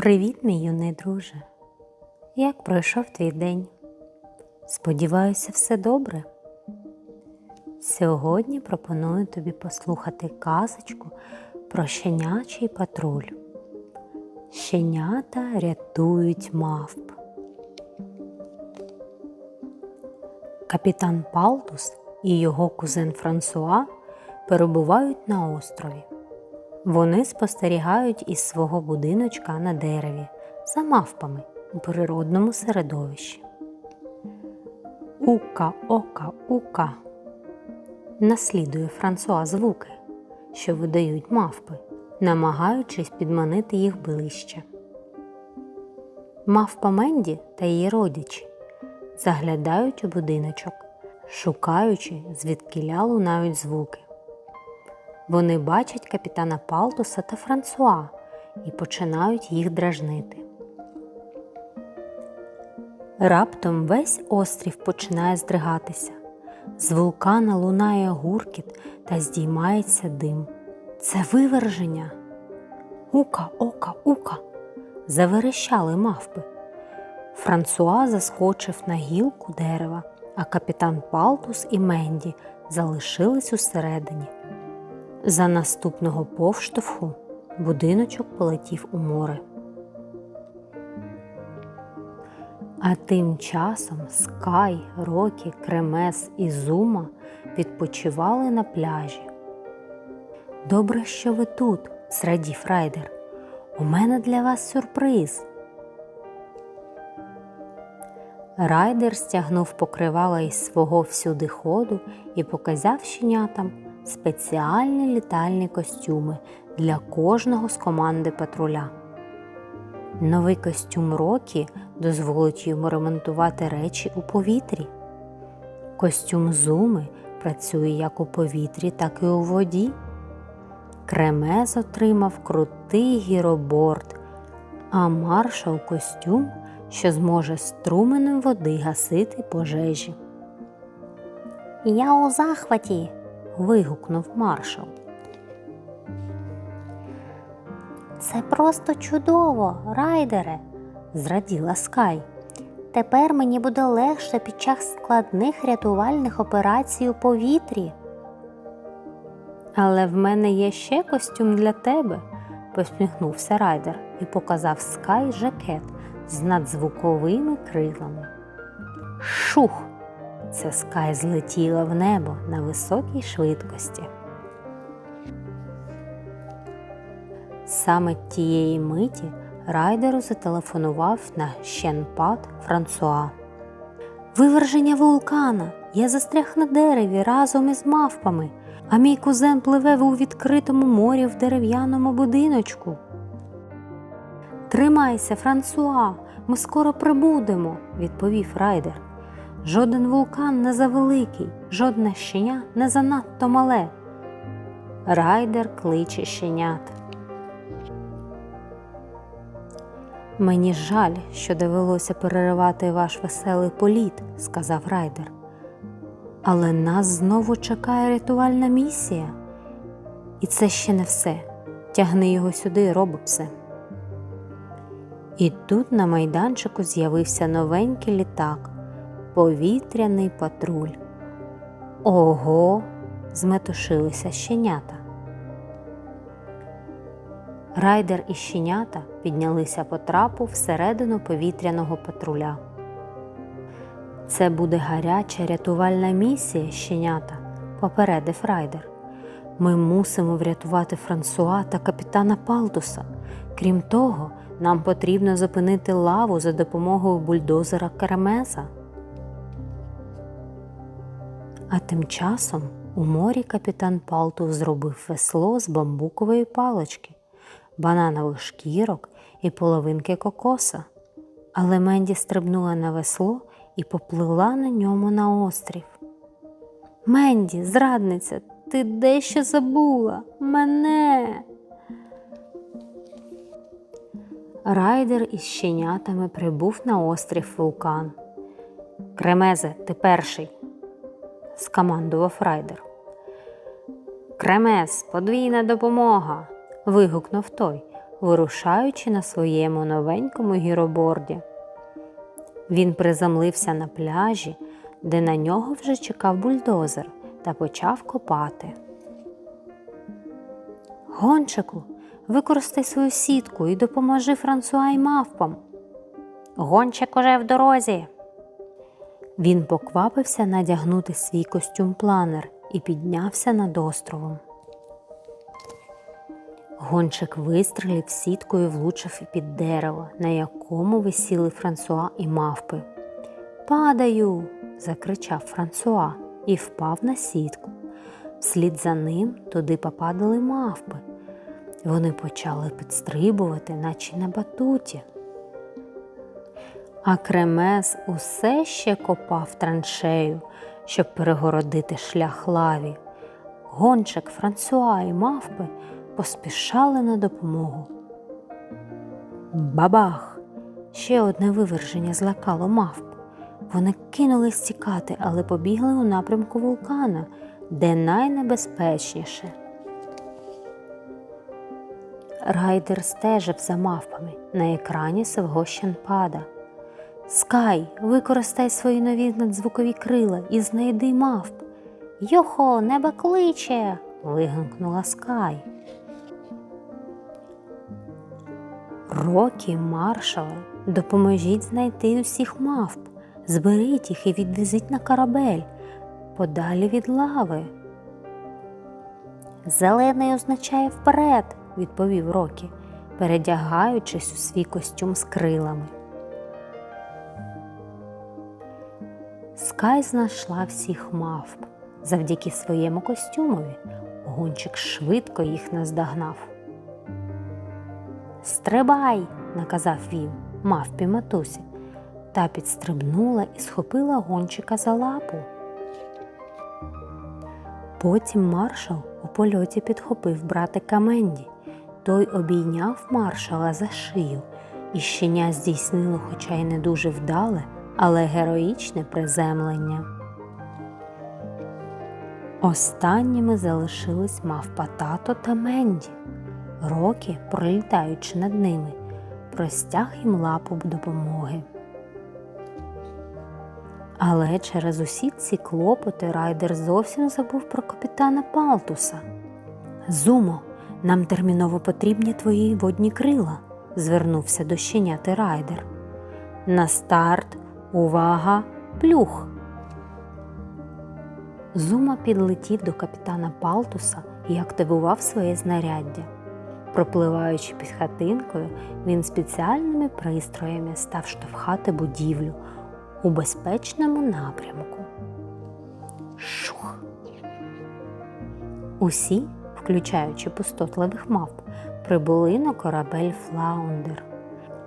Привіт, мій юний друже. Як пройшов твій день? Сподіваюся, все добре. Сьогодні пропоную тобі послухати казочку про щенячий патруль. Щенята рятують мавп. Капітан Палтус і його кузен Франсуа перебувають на острові. Вони спостерігають із свого будиночка на дереві за мавпами у природному середовищі. Ука, ока, ука. Наслідує Франсуа звуки, що видають мавпи, намагаючись підманити їх ближче. Мавпа Менді та її родичі заглядають у будиночок, шукаючи, звідкиля лунають звуки. Вони бачать капітана Палтуса та Франсуа і починають їх дражнити. Раптом весь острів починає здригатися. З вулкана лунає гуркіт та здіймається дим. Це виверження. Ука, ока, ука. Заверещали мавпи. Франсуа заскочив на гілку дерева, а капітан Палтус і Менді залишились усередині. За наступного повштовху будиночок полетів у море. А тим часом Скай, Рокі, Кремес і Зума відпочивали на пляжі. Добре, що ви тут, зрадів райдер. У мене для вас сюрприз. Райдер стягнув покривала із свого всюди ходу і показав щенятам спеціальні літальні костюми для кожного з команди патруля. Новий костюм Рокі дозволить йому ремонтувати речі у повітрі. Костюм Зуми працює як у повітрі, так і у воді. Кремез отримав крутий гіроборд, а маршал костюм, що зможе струменем води гасити пожежі. Я у захваті. Вигукнув маршал. Це просто чудово, райдере, зраділа Скай. Тепер мені буде легше під час складних рятувальних операцій у повітрі. Але в мене є ще костюм для тебе, посміхнувся райдер і показав Скай жакет з надзвуковими крилами. Шух! Це Скай злетіла в небо на високій швидкості. Саме тієї миті райдеру зателефонував на щенпад Франсуа. Виверження вулкана. Я застряг на дереві разом із мавпами, а мій кузен пливе у відкритому морі в дерев'яному будиночку. Тримайся, Франсуа, ми скоро прибудемо, відповів райдер. Жоден вулкан не завеликий, жодне щеня не занадто мале. Райдер кличе щенят. Мені жаль, що довелося переривати ваш веселий політ, сказав райдер. Але нас знову чекає рятувальна місія. І це ще не все. Тягни його сюди, робопсе. І тут на майданчику з'явився новенький літак, повітряний патруль. Ого, зметушилися щенята. Райдер і щенята піднялися по трапу всередину повітряного патруля. Це буде гаряча рятувальна місія щенята, попередив райдер. Ми мусимо врятувати Франсуа та капітана Палтуса. Крім того, нам потрібно зупинити лаву за допомогою бульдозера Керамеза. А тим часом у морі капітан Палтус зробив весло з бамбукової палочки бананових шкірок і половинки кокоса. Але Менді стрибнула на весло і поплила на ньому на острів. Менді, зрадниця, ти дещо забула мене. Райдер із щенятами прибув на острів вулкан. Кремезе, ти перший, скомандував райдер. Кремез, подвійна допомога. вигукнув той, вирушаючи на своєму новенькому гіроборді. Він приземлився на пляжі, де на нього вже чекав бульдозер та почав копати. Гончику, використай свою сітку і допоможи Франсуа й мавпам. Гончик уже в дорозі. Він поквапився надягнути свій костюм планер і піднявся над островом. Гончик вистрелив сіткою влучив під дерево, на якому висіли Франсуа і мавпи. Падаю. закричав Франсуа і впав на сітку. Вслід за ним туди попадали мавпи. Вони почали підстрибувати, наче на батуті. А кремес усе ще копав траншею, щоб перегородити шлях лаві. Гончик, Франсуа і мавпи поспішали на допомогу. Бабах! Ще одне виверження злякало мавп. Вони кинулись тікати, але побігли у напрямку вулкана, де найнебезпечніше. Райдер стежив за мавпами. На екрані Севгощенпада. Скай, використай свої нові надзвукові крила і знайди мавп. Йохо, небо кличе. вигукнула Скай. Рокі, маршале, допоможіть знайти усіх мавп, зберіть їх і відвезіть на корабель подалі від лави. Зелений означає вперед, відповів Рокі, передягаючись у свій костюм з крилами. Скай знайшла всіх мавп. Завдяки своєму костюмові гончик швидко їх наздогнав. Стрибай, наказав він мавпі матусі, та підстрибнула і схопила гончика за лапу. Потім маршал у польоті підхопив братика Менді. Той обійняв маршала за шию, і щеня здійснило, хоча й не дуже вдале, але героїчне приземлення. Останніми залишились мавпа тато та Менді. Рокі, пролітаючи над ними, простяг їм лапу допомоги. Але через усі ці клопоти райдер зовсім забув про капітана Палтуса. Зумо, нам терміново потрібні твої водні крила, звернувся до щеняти райдер. На старт, увага, плюх. Зума підлетів до капітана Палтуса і активував своє знаряддя. Пропливаючи під хатинкою, він спеціальними пристроями став штовхати будівлю у безпечному напрямку. Шух. Усі, включаючи пустотливих мавп, прибули на корабель Флаундер.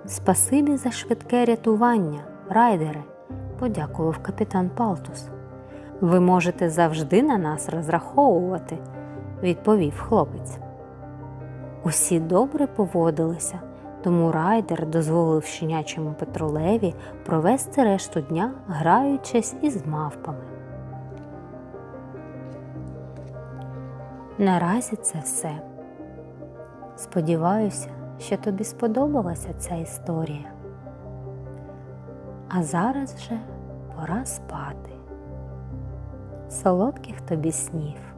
Спасибі за швидке рятування, райдере, подякував капітан Палтус. Ви можете завжди на нас розраховувати, відповів хлопець. Усі добре поводилися, тому райдер дозволив щенячому патрулеві провести решту дня, граючись із мавпами. Наразі це все. Сподіваюся, що тобі сподобалася ця історія. А зараз вже пора спати. Солодких тобі снів.